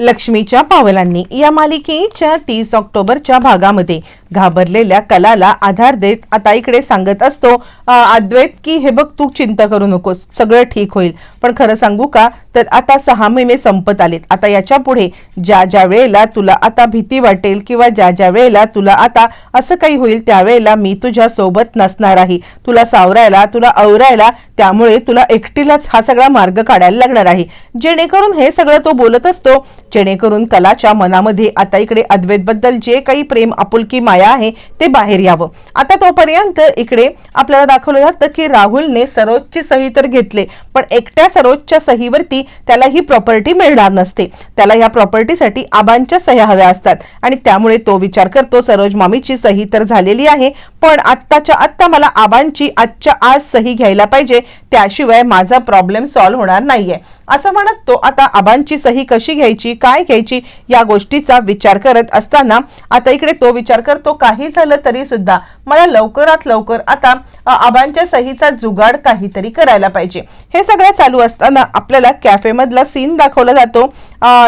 लक्ष्मीच्या पावलांनी या मालिकेच्या तीस ऑक्टोबरच्या भागामध्ये घाबरलेल्या कलाला आधार देत आता इकडे सांगत असतो अद्वैत की हे बघ तू चिंता करू नकोस सगळं ठीक होईल. पण खरं सांगू का तर आता सहा महिने संपत आलेत. आता याच्यापुढे ज्या ज्या वेळेला तुला आता भीती वाटेल किंवा ज्या ज्या वेळेला तुला आता असं काही होईल त्यावेळेला मी तुझ्या सोबत नसणार आहे. तुला सावरायला तुला आवरायला त्यामुळे तुला एकटीलाच हा सगळा मार्ग काढायला लागणार आहे. जेणेकरून हे सगळं तो बोलत असतो जेणेकरून कलाच्या मनामध्ये आता इकडे अद्वैतबद्दल जे काही प्रेम आपुलकी माया आहे ते बाहेर यावं. आता तोपर्यंत इकडे आपल्याला दाखवलं जातं की राहुलने सरोजची सही तर घेतले पण एकट्या सरोजच्या सहीवरती त्याला ही प्रॉपर्टी मिळणार नसते. त्याला या प्रॉपर्टीसाठी आबांच्या सह्या हव्या असतात. आणि त्यामुळे तो विचार करतो सरोज मामीची सही तर झालेली आहे पण आत्ताच्या आत्ता मला आबांची आजच्या आज सही घ्यायला पाहिजे त्याशिवाय माझा प्रॉब्लेम सॉल्व्ह होणार नाहीये. असं म्हणत तो आता आबांची सही कशी घ्यायची? काय घ्यायची या गोष्टीचा विचार करत असताना आता इकडे तो विचार करतो काही झालं तरी सुद्धा. मला लवकरात लवकर आता आबांच्या सहीचा जुगाड काहीतरी करायला पाहिजे. हे सगळं चालू असताना आपल्याला कॅफेमधला सीन दाखवला जातो.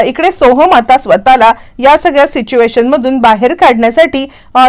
इकडे सोहम आता स्वतःला या सगळ्या सिच्युएशनमधून बाहेर काढण्यासाठी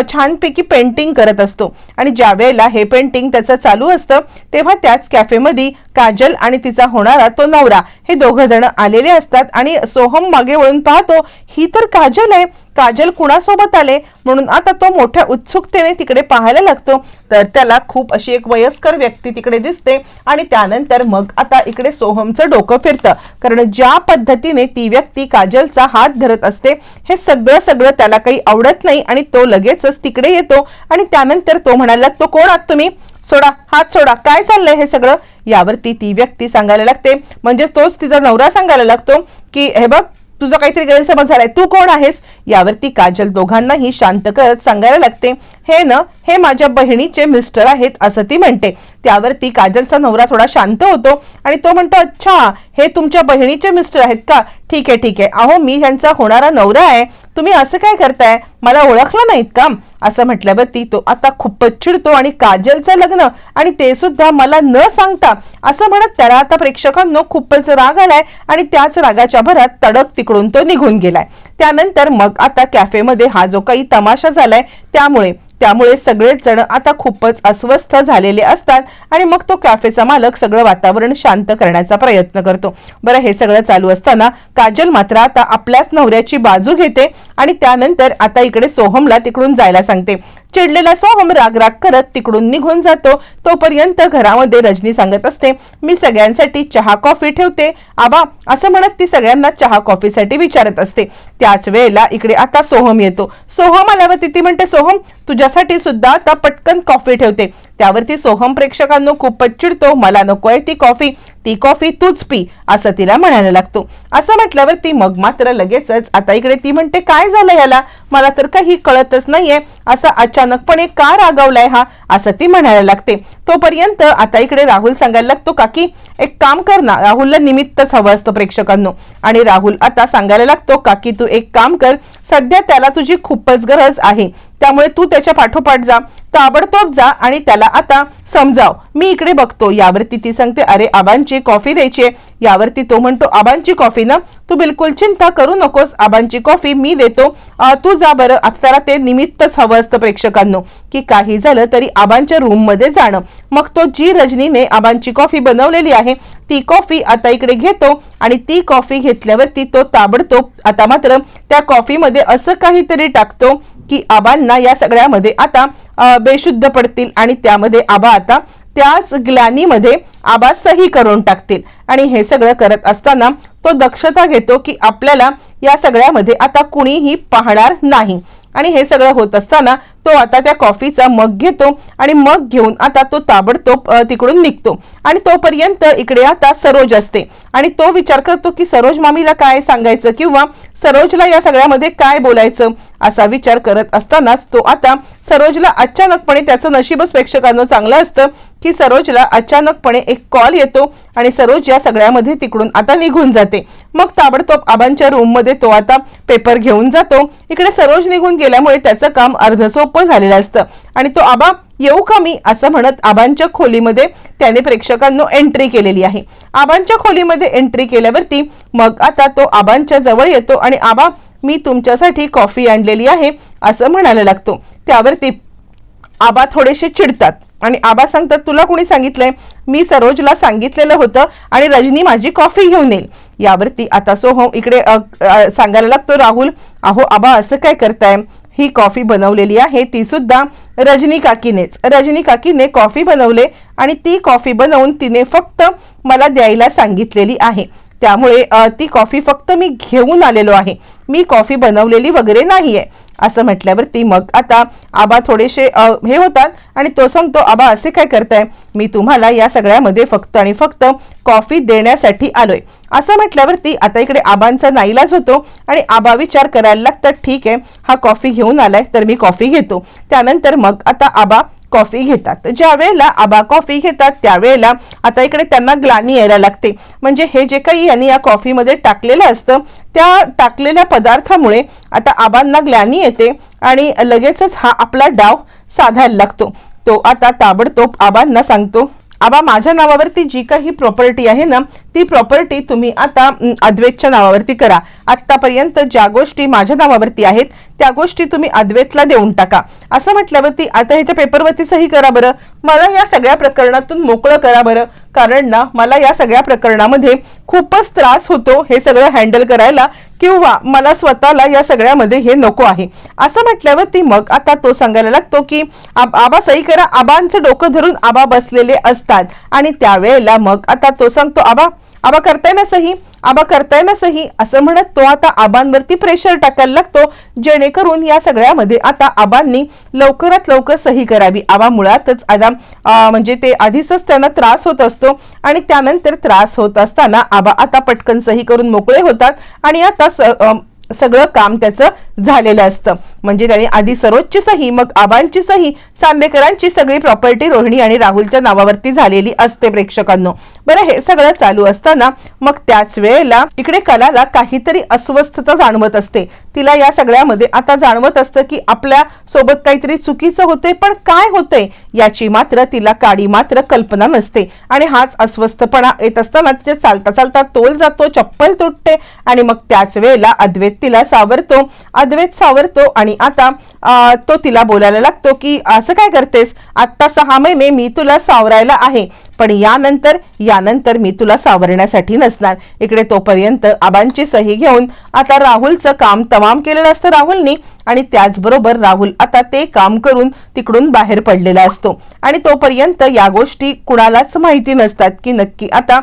छानपैकी पेंटिंग करत असतो. आणि ज्या वेळेला हे पेंटिंग त्याचं चालू असतं तेव्हा त्याच कॅफेमध्ये काजल आणि तिचा होणारा तो नवरा हे दोघं जण आलेले असतात. आणि सोहम मागे वळून पाहतो ही तर काजल आहे. काजल कुणासोबत आले म्हणून आता तो मोठ्या उत्सुकतेने तिकडे पाहायला लागतो. तर त्याला खूप अशी एक वयस्कर व्यक्ती तिकडे दिसते आणि त्यानंतर मग आता इकडे सोहमचं डोकं फिरतं. कारण ज्या पद्धतीने ती व्यक्ती काजलचा हात धरत असते हे सगळं सगळं त्याला काही आवडत नाही आणि तो लगेचच तिकडे येतो आणि त्यानंतर तो म्हणायला लागतो कोण आहात तुम्ही? सोडा हात सोडा काय चाललंय हे सगळं? यावरती ती व्यक्ती सांगायला लागते. म्हणजे तोच तिचा नवरा सांगायला लागतो की हे बघ तुझा काहीतरी गैरसमज झालाय. तू कोण आहेस? यावरती काजल दोघांनाही शांत करत सांगायला लागते. हे ना हे माझ्या बहिणीचे मिस्टर आहेत असं ती म्हणते. त्यावरती काजलचा नवरा थोडा शांत होतो आणि तो म्हणतो अच्छा हे तुमच्या बहिणीचे मिस्टर आहेत का? ठीक आहे ठीक आहे. अहो मी ह्यांचा होणारा नवरा आहे. तुम्ही असं काय करताय? मला ओळखलं नाहीत का? असं म्हटल्यावरती तो आता खूपच चिडतो आणि काजलचं लग्न आणि ते सुद्धा मला न सांगता असं म्हणत त्याला आता प्रेक्षकांनो खूपच राग आलाय आणि त्याच रागाच्या भरात तडक तिकडून तो निघून गेलाय. त्यानंतर मग आता कॅफेमध्ये हा जो काही तमाशा झालाय त्यामुळे त्यामुळे सगळेच जण आता खूपच अस्वस्थ झालेले असतात आणि मग तो कॅफेचा मालक सगळं वातावरण शांत करण्याचा प्रयत्न करतो. बरं हे सगळं चालू असताना काजल मात्र आता आपल्याच नवऱ्याची बाजू घेते आणि त्यानंतर आता इकडे सोहमला तिकडून जायला सांगते. चिडलेला सोहम राग राग करत तिकडून निघून जातो. तोपर्यंत घरामध्ये रजनी सांगत असते मी सगळ्यांसाठी चहा कॉफी ठेवते. आबा असं म्हणत ती सगळ्यांना चहा कॉफीसाठी विचारत असते. त्याच वेळेला इकडे आता सोहम येतो. सोहम आल्यावरती ती म्हणते सोहम तुझ्यासाठी सुद्धा आता पटकन कॉफी ठेवते. त्यावरती सोहम प्रेक्षकांनो खूपच चिडतो मला नकोय ती कॉफी ती कॉफी तूच पी असं तिला म्हणायला लागतो. असं म्हटल्यावर ती मग मात्र लगेचच आता इकडे ती म्हणते काय झालं याला? मला तर काही कळतच नाहीये असं अचानकपणे का रागवलाय हा? असं ती म्हणायला लागते. तोपर्यंत आता इकडे राहुल सांगायला लागतो काकी एक काम कर ना राहुलला निमित्तच हवं असतं प्रेक्षकांनो. आणि राहुल आता सांगायला लागतो काकी तू एक काम कर सध्या त्याला तुझी खूपच गरज आहे त्यामुळे तू त्याच्या पाठोपाठ जा ताबडतोब जा आणि त्याला आता समजाव. मी इकडे बघतो. यावरती ती सांगते अरे आबांची कॉफी द्यायची यावरती तो म्हणतो आबांची कॉफी ना? तू बिलकुल चिंता करू नकोस. आबांची कॉफी मी देतो. तू जा बरं. आता ते निमित्तच हवं असतं प्रेक्षकांनो की काही झालं तरी आबांच्या रूममध्ये जाणं. मग तो जी रजनीने आबांची कॉफी बनवलेली आहे ती कॉफी आता इकडे घेतो आणि ती कॉफी घेतल्यावरती तो ताबडतोब आता मात्र त्या कॉफीमध्ये असं काहीतरी टाकतो की आबांना या सगळ्यामध्ये आता बेशुद्ध पडतील आणि त्यामध्ये आबा आता त्याच ग्लॅनीमध्ये आबा सही करून टाकतील. आणि हे सगळं करत असताना तो दक्षता घेतो की आपल्याला या सगळ्यामध्ये आता कुणीही पाहणार नाही. आणि हे सगळं होत असताना तो आता त्या कॉफीचा मग घेतो आणि मग घेऊन आता तो ताबडतोब तिकडून निघतो. आणि तोपर्यंत इकडे आता सरोज असते. आणि तो विचार करतो की सरोज मामीला काय सांगायचं किंवा सरोजला या सगळ्यामध्ये काय बोलायचं? असा विचार करत असतानाच तो आता सरोजला अचानकपणे त्याचं नशीबच प्रेक्षकांनो चांगलं असतं की सरोजला अचानकपणे एक कॉल येतो आणि सरोज या सगळ्यामध्ये तिकडून आता निघून जाते. मग ताबडतोब आबांच्या रूममध्ये तो आता पेपर घेऊन जातो. इकडे सरोज निघून गेल्यामुळे त्याचं काम अर्धसोपं झालेलं असतं. आणि तो आबा येऊ का मी? असं म्हणत आबांच्या खोलीमध्ये त्याने प्रेक्षकांनो एंट्री केलेली आहे. आबांच्या खोलीमध्ये एंट्री केल्यावरती मग आता तो आबांच्या जवळ येतो आणि आबा मी तुमच्यासाठी कॉफी आणलेली आहे असं म्हणायला लागतो. त्यावरती आबा थोडेसे चिडतात आणि आबा सांगतात तुला कोणी सांगितलंय? मी सरोजला सांगितलेलं होतं आणि रजनी माझी कॉफी घेऊन येईल. यावरती आता सोहम इकडे सांगायला लागतो राहुल अहो आबा असं काय करताय? ही कॉफी बनवलेली आहे ती सुद्धा रजनी काकीनेच. रजनी काकीने कॉफी बनवले आणि ती कॉफी बनवून तिने फक्त मला द्यायला सांगितलेली आहे. त्यामुळे ती कॉफी फक्त मी घेऊन आलेलो आहे. मी कॉफी बनवलेली वगैरे नाही आहे असं म्हटल्यावरती मग आता आबा थोडेसे हे होतात आणि तो सांगतो आबा असे काय करताय? मी तुम्हाला या सगळ्यामध्ये फक्त आणि फक्त कॉफी देण्यासाठी आलोय. असं म्हटल्यावरती आता इकडे आबांचा नाईलाज होतो आणि आबा विचार करायला लागतात ठीक आहे हा कॉफी घेऊन आलाय तर मी कॉफी घेतो. त्यानंतर मग आता आबा कॉफी घेतात. ज्या वेळेला आबा कॉफी घेतात त्यावेळेला आता इकडे त्यांना ग्लानी यायला लागते. म्हणजे हे जे काही यांनी या कॉफीमध्ये टाकलेलं असतं त्या टाकलेल्या पदार्थामुळे आता आबांना ग्लानी येते आणि लगेचच हा आपला डाव साधायला लागतो. तो आता ताबडतोब आबांना सांगतो आबा माझ्या नावावरती जी काही प्रॉपर्टी आहे ना ती प्रॉपर्टी तुम्ही आता अद्वेतच्या अद्वैतच्या नावावरती करा. आतापर्यंत ज्या गोष्टी माझ्या नावावरती आहेत त्या गोष्टी तुम्ही अद्वैतला देऊन टाका. असं म्हटल्यावरती आता ह्याच्या पेपरवरती सही करा बरं. मला या सगळ्या प्रकरणातून मोकळं करा बरं. कारण ना मला या सगळ्या प्रकरणामध्ये खूपच त्रास होतो हे सगळं हँडल करायला. किंवा मला स्वतःला या सगळ्यामध्ये हे नको आहे. असं म्हटल्यावर ती मग आता तो सांगायला लागतो की आब- आबा सई करा. आबांचं डोकं धरून आबा बसलेले असतात. आणि त्यावेळेला मग आता तो सांगतो आबा आबा करताय ना सही आबा करताय ना सही असं म्हणत तो आता आबांवरती प्रेशर टाकायला लागतो. जेणेकरून या सगळ्यामध्ये आता आबांनी लवकरात लवकर सही करावी. आबा मुळातच आता म्हणजे ते आधीच त्यांना त्रास होत असतो आणि त्यानंतर त्रास होत असताना आबा आता पटकन सही करून मोकळे होतात. आणि आता स- सगळं काम त्याचं झालेलं असतं. म्हणजे त्याने आधी सरोजची सही मग आबांची सही चांदेकरांची सगळी प्रॉपर्टी रोहिणी आणि राहुलच्या नावावरती झालेली असते प्रेक्षकांनो. बरं हे सगळं चालू असताना मग त्याच वेळेला इकडे कलाला काहीतरी अस्वस्थता जाणवत असते. तिला या सगळ्यामध्ये आता जाणवत असतं की आपल्यासोबत काहीतरी चुकीचं होते पण काय होतंय याची मात्र तिला काडी मात्र कल्पना नसते. आणि हाच अस्वस्थपणा येत असताना तिथे चालता चालता तोल जातो चप्पल तुटते आणि मग त्याच वेळेला अद्वैत तिला सावरतो. अद्वैत सावरतो आणि आता आ, तो तिला बोलायला लागतो की असं काय करतेस? आत्ता सहा महिने मी तुला सावरायला आहे. पण यानंतर यानंतर मी तुला सावरण्यासाठी नसणार. इकडे तोपर्यंत आबांची सही घेऊन आता राहुलचं काम तमाम केलेलं असतं राहुलनी. आणि त्याचबरोबर राहुल आता ते काम करून तिकडून बाहेर पडलेला असतो. आणि तोपर्यंत या गोष्टी कुणालाच माहिती नसतात की नक्की आता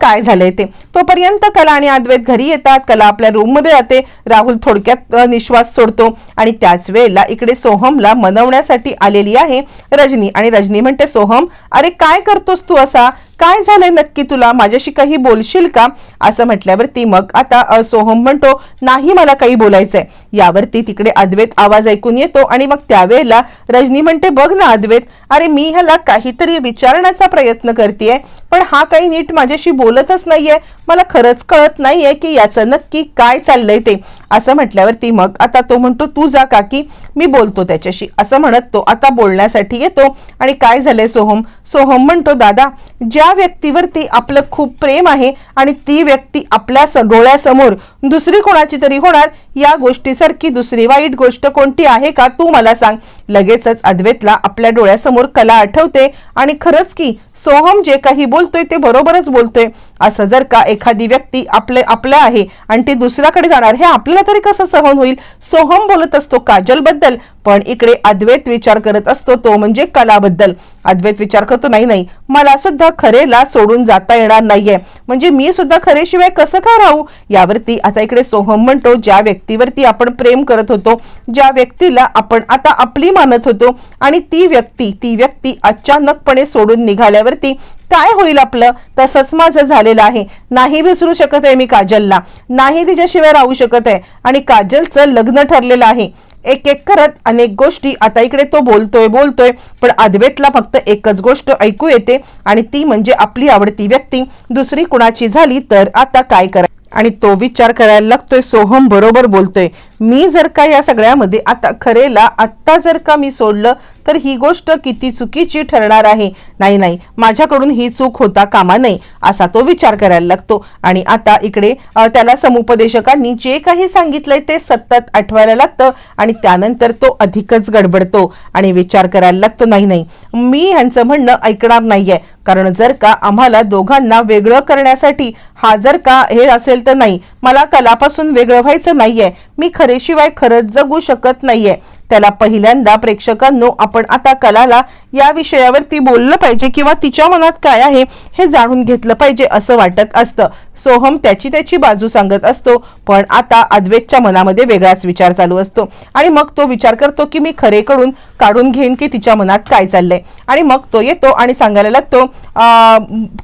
काय झालंय ते. तोपर्यंत कला आणि अद्वैत घरी येतात. कला आपल्या रूममध्ये जाते राहुल थोडक्यात निश्वास सोडतो. आणि त्याच वेळेला इकडे सोहमला मनवण्यासाठी आलेली आहे रजनी. आणि रजनी म्हणते सोहम अरे काय करतोस तू असा? काय झालंय नक्की तुला? माझ्याशी काही बोलशील का? असं म्हटल्यावरती मग आता सोहम म्हणतो नाही मला काही बोलायचंय. यावरती तिकडे अद्वैत आवाज ऐकून येतो आणि मग त्यावेळेला रजनी म्हणते बघ ना अद्वैत अरे मी ह्याला काहीतरी विचारण्याचा प्रयत्न करतेय पण हा काही नीट माझ्याशी बोलतच नाहीये. मला खरंच कळत नाहीये की याचं नक्की काय चाललंय ते. असं म्हटल्यावरती मग आता तो म्हणतो तू जा काकी मी बोलतो त्याच्याशी. असं म्हणत तो आता बोलण्यासाठी येतो आणि काय झालंय सोहम? सोहम म्हणतो दादा ज्या व्यक्तीवरती आपलं खूप प्रेम आहे आणि ती व्यक्ती आपल्या स- डोळ्यासमोर दुसरी कोणाची तरी होणार या गोष्टीसारखी दुसरी वाईट गोष्ट कोणती आहे का तू मला सांग. लगेचच अद्वैतला आपल्या डोळ्यासमोर कला आठवते आणि खरंच की सोहम जे काही बोलतोय ते बरोबरच बोलतोय. असं जर का एखादी व्यक्ती आपले आपल्या आहे आणि ती दुसऱ्याकडे जाणार हे आपल्याला तरी कसं सहन होईल? सोहम बोलत असतो काजलबद्दल पण इकडे अद्वैत विचार करत असतो तो म्हणजे कलाबद्दल. अद्वैत विचार करतो नाही नाही मला सुद्धा खरेला सोडून जाता येणार नाहीये. म्हणजे मी सुद्धा खरेशिवाय कसं काय राहू? यावरती आता इकडे सोहम म्हणतो ज्या व्यक्तीवरती आपण प्रेम करत होतो ज्या व्यक्तीला आपण आता आपली मानत होतो आणि ती व्यक्ती ती व्यक्ती अचानकपणे सोडून निघाल्यावरती काय होईल आपलं? तसंच माझं झालेलं आहे. नाही विसरू शकत आहे मी काजलला. नाही तिच्याशिवाय राहू शकत आहे. आणि काजलचं लग्न ठरलेलं आहे. एक एक करत अनेक गोष्टी. आता इकडे तो बोलतोय बोलतोय. पण अद्वैतला फक्त एकच गोष्ट ऐकू येते. आणि ती म्हणजे आपली आवडती व्यक्ती. दुसरी कुणाची झाली तर आता काय करा? आणि तो विचार करायला लागतोय. सोहम बरोबर बोलतोय. मी जर का या सगळ्यामध्ये आता खरेला आत्ता जर का मी सोडलं तर ही गोष्ट किती चुकीची ठरणार आहे? नाही नाही. माझ्याकडून ही चूक होता कामा नये असा तो विचार करायला लागतो. आणि आता इकडे त्याला समुपदेशकांनी जे काही सांगितलंय ते सतत आठवायला लागतं आणि त्यानंतर तो अधिकच गडबडतो आणि विचार करायला लागतो नाही नाही. मी ह्यांचं म्हणणं ऐकणार नाहीये. कारण जर का आम्हाला दोघांना वेगळं करण्यासाठी हा जर का हे असेल तर नाही. मला कलापासून वेगळं व्हायचं नाहीये. मी खरेशिवाय खरंच जगू शकत नाहीये. त्याला पहिल्यांदा प्रेक्षकांनो आपण आता कलाला या विषयावरती बोललं पाहिजे किंवा तिच्या मनात काय आहे हे जाणून घेतलं पाहिजे असं वाटत असतं. सोहम त्याची त्याची बाजू सांगत असतो पण आता अद्वैतच्या मनामध्ये वेगळाच विचार चालू असतो. आणि मग तो विचार करतो की मी खरेकडून काढून घेईन की तिच्या मनात काय चाललंय. आणि मग तो येतो आणि सांगायला लागतो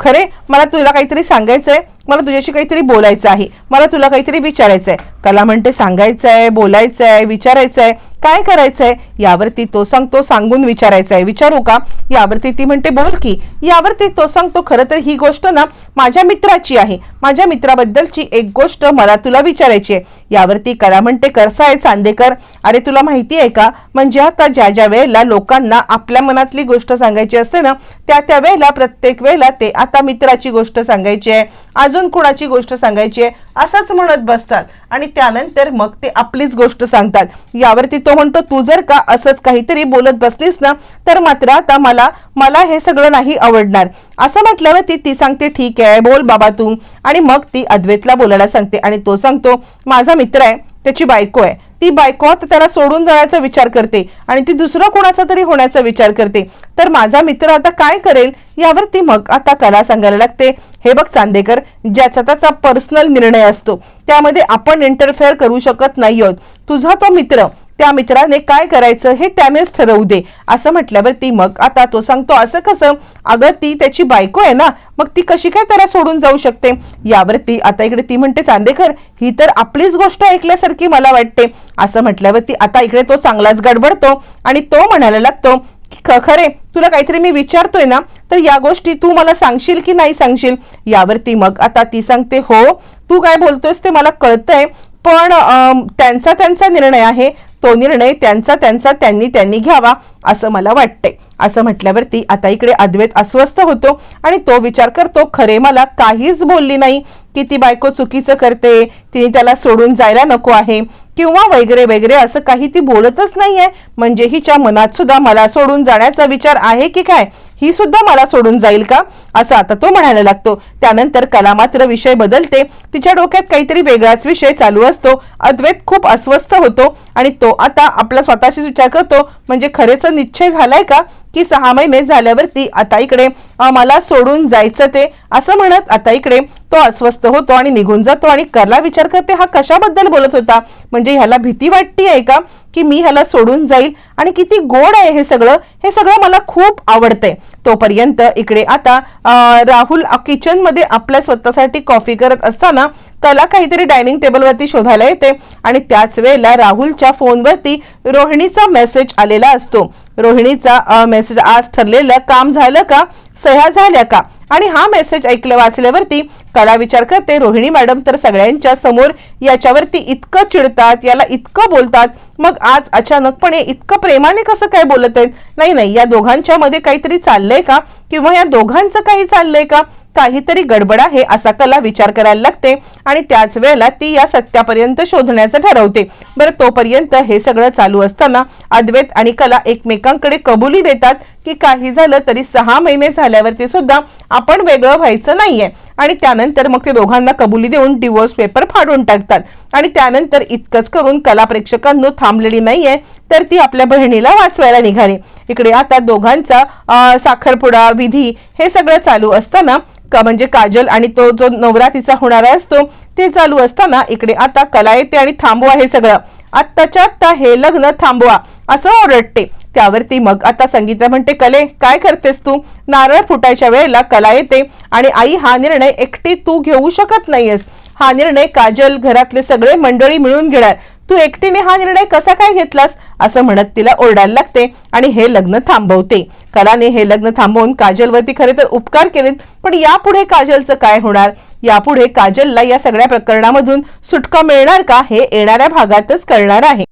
खरे मला तुला काहीतरी सांगायचंय मला तुझ्याशी काहीतरी बोलायचं आहे मला तुला काहीतरी विचारायचंय. कला म्हणते सांगायचंय बोलायचंय विचारायचंय काय करायचंय? यावरती तो सांगतो सांगून विचारायचंय. विचारू का? यावरती ती म्हणते बोल की. यावरती तो सांगतो खरं तर ही गोष्ट ना माझ्या मित्राची आहे. माझ्या मित्राबद्दलची एक गोष्ट मला तुला विचारायची आहे. यावरती कला म्हणते कसं आहे चांदेकर. अरे तुला माहिती आहे का? म्हणजे आता ज्या ज्या वेळेला लोकांना आपल्या मनातली गोष्ट सांगायची असते ना त्या त्या वेळेला प्रत्येक वेळेला ते आता मित्राची गोष्ट सांगायची आहे अजून कुणाची गोष्ट सांगायची आहे असंच म्हणत बसतात. आणि त्यानंतर मग ते आपलीच गोष्ट सांगतात. यावरती तो म्हणतो तू जर का असंच काहीतरी बोलत बसलीस ना तर मात्र आता मला मला हे सगळं नाही आवडणार. असं म्हटल्यावरती ती सांगते ठीक आहे बोल बाबा तू. आणि मग ती अद्वैतला बोलायला सांगते आणि तो सांगतो माझा मित्र आहे त्याची बायको आहे. ती बायको आता त्याला सोडून जाण्याचा विचार करते आणि ती दुसरं कोणाचा तरी होण्याचा विचार करते. तर माझा मित्र आता काय करेल? यावर ती मग आता कला सांगायला लागते. हे बघ चांदेकर ज्याचा त्याचा पर्सनल निर्णय असतो त्यामध्ये आपण इंटरफेअर करू शकत नाही आहोत. तुझा तो मित्र त्या मित्राने काय करायचं हे त्यानेच ठरवू दे. असं म्हटल्यावरती मग आता तो सांगतो असं कसं? अगं ती त्याची बायको आहे ना मग ती कशी काय त्याला सोडून जाऊ शकते? यावरती आता इकडे ती म्हणते चांदेकर ही तर आपलीच गोष्ट ऐकल्यासारखी मला वाटते. असं म्हटल्यावरती आता इकडे तो चांगलाच गडबडतो आणि तो म्हणायला लागतो ख- खरे तुला काहीतरी मी विचारतोय ना तर या गोष्टी तू मला सांगशील की नाही सांगशील? यावरती मग आता ती सांगते हो तू काय बोलतोयस ते मला कळतंय पण त्यांचा त्यांचा निर्णय आहे तो निर्णय त्यांचा त्यांचा त्यांनी त्यांनी घ्यावा असं मला वाटतंय. असं म्हटल्यावरती आता इकडे अद्वैत अस्वस्थ होतो आणि तो विचार करतो खरे मला काहीच बोलली नाही. की ती बायको चुकीचं करते तिने त्याला सोडून जायला नको आहे किंवा वगैरे वगैरे असं काही ती बोलतच नाहीये. म्हणजे हिच्या मनात सुद्धा मला सोडून जाण्याचा विचार आहे की काय? ही सुद्धा मला सोडून जाईल का? असं आता तो म्हणायला लागतो. त्यानंतर कला मात्र विषय बदलते. तिच्या डोक्यात काहीतरी वेगळाच विषय चालू असतो. अद्वैत खूप अस्वस्थ होतो आणि तो आता आपला स्वतःशीच विचार करतो. म्हणजे खरेच निश्चय झालाय का? की सहा महिने झाल्यावरती आता इकडे आम्हाला मला सोडून जायचं ते. असं म्हणत आता इकडे तो अस्वस्थ होतो आणि निघून जातो आणि करला विचार करते हा कशाबद्दल बोलत होता? म्हणजे ह्याला भीती वाटतीये आहे का? की मी ह्याला सोडून जाईल आणि किती गोड आहे हे सगळं हे सगळं मला खूप आवडतंय. तोपर्यंत इकडे आता राहुल किचनमध्ये आपल्या स्वतःसाठी कॉफी करत असताना त्याला काहीतरी डायनिंग टेबलवरती शोधायला येते आणि त्याच वेळेला राहुलच्या फोनवरती रोहिणीचा मेसेज आलेला असतो. रोहिणीचा मेसेज आज ठरलेलं काम झालं का? सह्या झाल्या का? आणि हा मेसेज ऐकलं वाचल्यावरती कला विचार करते रोहिणी मॅडम तर सगळ्यांच्या समोर याच्यावरती इतकं चिडतात याला इतकं बोलतात. मग आज अचानकपणे इतकं प्रेमाने कसं काय बोलत आहेत? नाही नाही या दोघांच्या मध्ये काहीतरी चाललंय का? किंवा या दोघांचं काही चाललंय का? काहीतरी गडबड आहे असा कला विचार करायला लागते आणि त्याच वेळेला ती या सत्यापर्यंत शोधण्याचं ठरवते. बरं तोपर्यंत हे सगळं चालू असताना अद्वैत आणि कला एकमेकांकडे कबुली देतात की काही झालं तरी सहा महिने झाल्यावरती सुद्धा आपण वेगळं व्हायचं नाहीये. आणि त्यानंतर मग ते दोघांना कबुली देऊन डिवोर्स पेपर फाडून टाकतात. आणि त्यानंतर इतकंच करून कला प्रेक्षकांनो थांबलेली नाहीये. तर ती आपल्या बहिणीला वाचवायला निघाली. इकडे आता दोघांचा साखरपुडा विधी हे सगळं चालू असताना का म्हणजे काजल आणि तो जो नवरा तिचा होणारा असतो ते चालू असताना इकडे आता कला येते आणि थांबवा हे सगळं. आत्ताच्या आत्ता हे लग्न थांबवा असं ओरडते. त्यावरती मग आता संगीता म्हणते कले काय करतेस तू? नारळ फुटायच्या वेळेला कला येते आणि आई हा निर्णय एकटी तू घेऊ शकत नाहीयेस. हा निर्णय काजल घरातले सगळे मंडळी मिळून घेणार. तू एकटीने हा निर्णय कसा काय घेतलास? असं म्हणत तिला ओरडायला लागते आणि हे लग्न थांबवते. कलाने हे लग्न थांबवून काजलवरती खरे तर उपकार केलेत पण यापुढे काजलचं काय होणार? यापुढे काजलला या सगळ्या प्रकरणामधून सुटका मिळणार का? हे येणाऱ्या भागातच कळणार आहे.